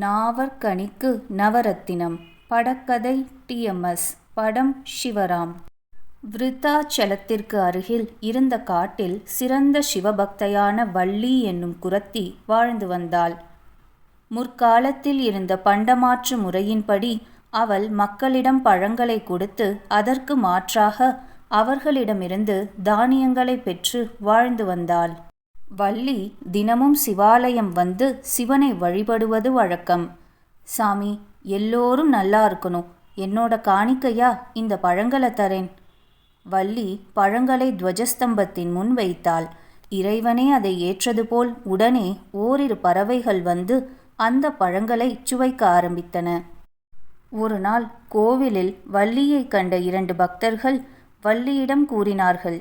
நாவற்கனிக்கு நவரத்தினம். படக்கதை TMS படம் சிவராம். விருத்தாச்சலத்திற்கு அருகில் இருந்த காட்டில் சிறந்த சிவபக்தையான வள்ளி என்னும் குரத்தி வாழ்ந்து வந்தாள். முற்காலத்தில் இருந்த பண்டமாற்று முறையின்படி அவள் மக்களிடம் பழங்களை கொடுத்து அதற்கு மாற்றாக அவர்களிடமிருந்து தானியங்களை பெற்று வாழ்ந்து வந்தாள். வள்ளி தினமும் சிவாலயம் வந்து சிவனை வழிபடுவது வழக்கம். சாமி எல்லோரும் நல்லா இருக்கணும். என்னோட காணிக்கையா இந்த பழங்களை தரேன். வள்ளி பழங்களை துவஜஸ்தம்பத்தின் முன் வைத்தாள். இறைவனே அதை ஏற்றது போல் உடனே ஓரிரு பறவைகள் வந்து அந்த பழங்களை சுவைக்க ஆரம்பித்தன. ஒரு நாள் கோவிலில் வள்ளியை கண்ட இரண்டு பக்தர்கள் வள்ளியிடம் கூறினார்கள்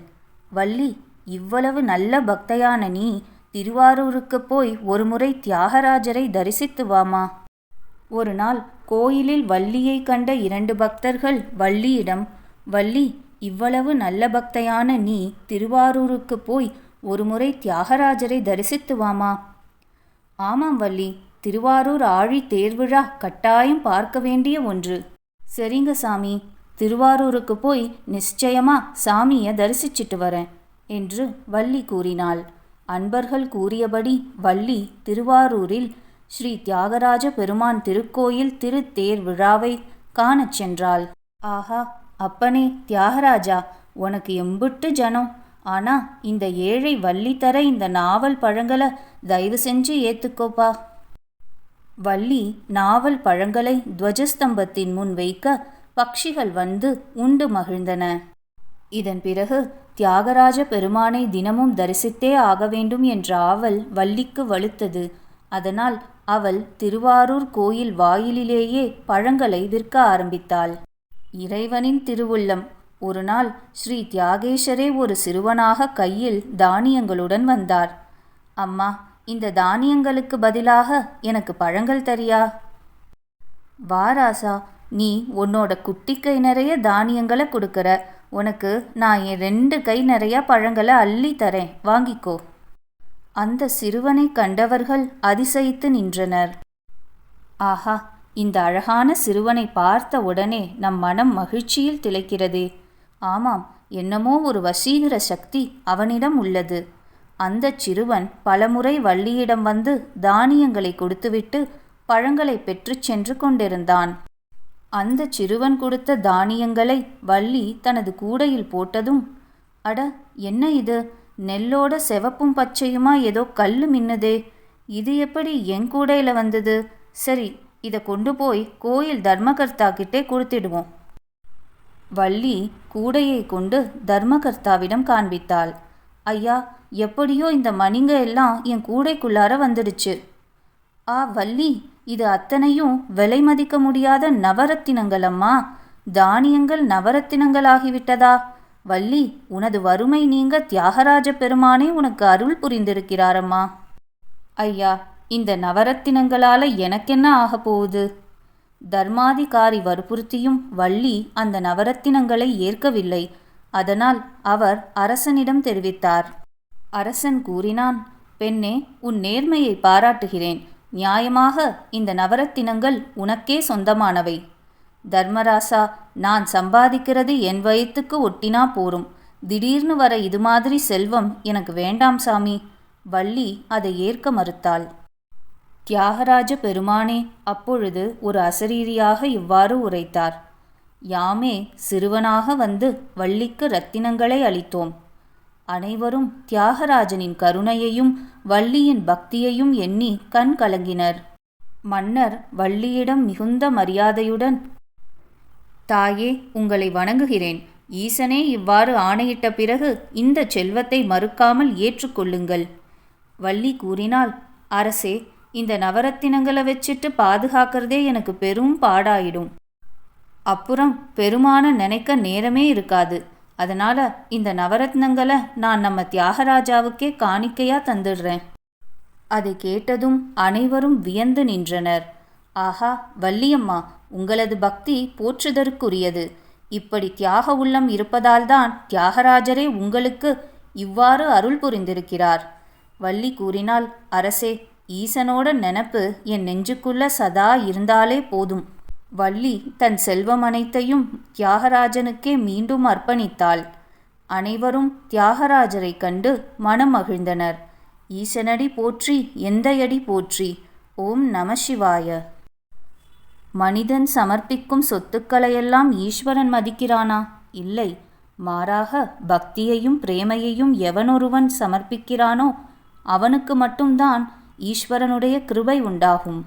வள்ளி இவ்வளவு நல்ல பக்தையான நீ திருவாரூருக்கு போய் ஒருமுறை தியாகராஜரை தரிசித்து வாமா. ஒரு நாள் கோயிலில் வள்ளியை கண்ட இரண்டு பக்தர்கள் வள்ளியிடம் வள்ளி இவ்வளவு நல்ல பக்தையான நீ திருவாரூருக்கு போய் ஒருமுறை தியாகராஜரை தரிசித்து வாமா. ஆமாம் வள்ளி திருவாரூர் ஆழி தேர்விழா கட்டாயம் பார்க்க வேண்டிய ஒன்று. சரிங்க சாமி திருவாரூருக்கு போய் நிச்சயமா சாமியை தரிசிச்சிட்டு வரேன். என்று வள்ளி கூறினாள். அன்பர்கள் கூறியபடி வள்ளி திருவாரூரில் ஸ்ரீ தியாகராஜ பெருமான் திருக்கோயில் திருத்தேர் விழாவை காணச் சென்றாள். ஆஹா அப்பனே தியாகராஜா உனக்கு எம்புட்டு ஜனம். ஆனா இந்த ஏழை வள்ளி தர இந்த நாவல் பழங்களை தயவு செஞ்சு ஏத்துக்கோப்பா வள்ளி நாவல் பழங்களை துவஜஸ்தம்பத்தின் முன் வைக்க பக்ஷிகள் வந்து உண்டு மகிழ்ந்தன. இதன் பிறகு தியாகராஜ பெருமானை தினமும் தரிசித்தே ஆக வேண்டும் என்ற ஆவல் வள்ளிக்கு வலுத்தது. அதனால் அவள் திருவாரூர் கோயில் வாயிலிலேயே பழங்களை விற்க ஆரம்பித்தாள். இறைவனின் திருவுள்ளம். ஒரு நாள் ஸ்ரீ தியாகேஷரே ஒரு சிறுவனாக கையில் தானியங்களுடன் வந்தார். அம்மா இந்த தானியங்களுக்கு பதிலாக எனக்கு பழங்கள் தரியா? வாராசா நீ உன்னோட குட்டி கை நிறைய தானியங்களை கொடுக்கற. உனக்கு நான் என் ரெண்டு கை நிறையா பழங்களை அள்ளி தரேன். வாங்கிக்கோ. அந்த சிறுவனை கண்டவர்கள் அதிசயித்து நின்றனர். ஆஹா இந்த அழகான சிறுவனை பார்த்த உடனே நம் மனம் மகிழ்ச்சியில் திளைக்கிறதே. ஆமாம் என்னமோ ஒரு வசீகர சக்தி அவனிடம் உள்ளது. அந்த சிறுவன் பலமுறை வள்ளியிடம் வந்து தானியங்களை கொடுத்துவிட்டு பழங்களை பெற்றுச் சென்று கொண்டிருந்தான். அந்த சிறுவன் கொடுத்த தானியங்களை வள்ளி தனது கூடையில் போட்டதும் அட என்ன இது? நெல்லோட செவப்பும் பச்சையுமா? ஏதோ கல்லு மின்னுதே. இது எப்படி என் கூடையில் வந்தது? சரி இதை கொண்டு போய் கோயில் தர்மகர்த்தா கிட்டே கொடுத்திடுவோம். வள்ளி கூடையை கொண்டு தர்மகர்த்தாவிடம் காண்பித்தாள். ஐயா எப்படியோ இந்த மணிங்க எல்லாம் என் கூடைக்குள்ளார வந்துடுச்சு. ஆ வள்ளி இது அத்தனையும் விலை மதிக்க முடியாத நவரத்தினங்கள் அம்மா தானியங்கள் நவரத்தினங்களாகிவிட்டதா? வள்ளி உனது வறுமை நீங்க தியாகராஜ பெருமானே உனக்கு அருள் புரிந்திருக்கிறாரம்மா. ஐயா இந்த நவரத்தினங்களால எனக்கென்ன ஆகப் போகுது? தர்மாதிகாரி வற்புறுத்தியும் வள்ளி அந்த நவரத்தினங்களை ஏற்கவில்லை. அதனால் அவர் அரசனிடம் தெரிவித்தார். அரசன் கூறினான் பெண்ணே உன் நேர்மையை பாராட்டுகிறேன். நியாயமாக இந்த நவரத்தினங்கள் உனக்கே சொந்தமானவை. தர்மராசா நான் சம்பாதிக்கிறது என் வயிற்றுக்கு ஒட்டினா போரும். திடீர்னு வர இது மாதிரி செல்வம் எனக்கு வேண்டாம் சாமி. வள்ளி அதை ஏற்க மறுத்தாள். தியாகராஜ பெருமானே அப்பொழுது ஒரு அசரீரியாக இவ்வாறு உரைத்தார். யாமே சிறுவனாக வந்து வள்ளிக்கு ரத்தினங்களை அளித்தோம். அனைவரும் தியாகராஜனின் கருணையையும் வள்ளியின் பக்தியையும் எண்ணி கண் கலங்கினர். மன்னர் வள்ளியிடம் மிகுந்த மரியாதையுடன் தாயே உங்களை வணங்குகிறேன். ஈசனே இவ்வாறு ஆணையிட்ட பிறகு இந்த செல்வத்தை மறுக்காமல் ஏற்றுக்கொள்ளுங்கள் வள்ளி கூறினால் அரசே இந்த நவரத்தினங்களை வச்சுட்டு பாதுகாக்கிறதே எனக்கு பெரும் பாடாயிடும். அப்புறம் பெருமான நினைக்க நேரமே இருக்காது. அதனால இந்த நவரத்னங்களை நான் நம்ம தியாகராஜாவுக்கே காணிக்கையா தந்துடுறேன். அதை கேட்டதும் அனைவரும் வியந்து நின்றனர். ஆஹா வள்ளியம்மா உங்களது பக்தி போற்றுதற்குரியது. இப்படி தியாக உள்ளம் இருப்பதால்தான் தியாகராஜரே உங்களுக்கு இவ்வாறு அருள் புரிந்திருக்கிறார். வள்ளி கூறினால் அரசே ஈசனோட நெனப்பு என் நெஞ்சுக்குள்ள சதா இருந்தாலே போதும். வள்ளி தன் செல்வம் அனைத்தையும் தியாகராஜனுக்கே மீண்டும் அர்ப்பணித்தாள். அனைவரும் தியாகராஜரை கண்டு மனம் மகிழ்ந்தனர். ஈசனடி போற்றி எந்தையடி போற்றி ஓம் நம சிவாய. மனிதன் சமர்ப்பிக்கும் சொத்துக்களையெல்லாம் ஈஸ்வரன் மதிக்கிறானா? இல்லை. மாறாக பக்தியையும் பிரேமையையும் எவனொருவன் சமர்ப்பிக்கிறானோ அவனுக்கு மட்டும்தான் ஈஸ்வரனுடைய கிருபை உண்டாகும்.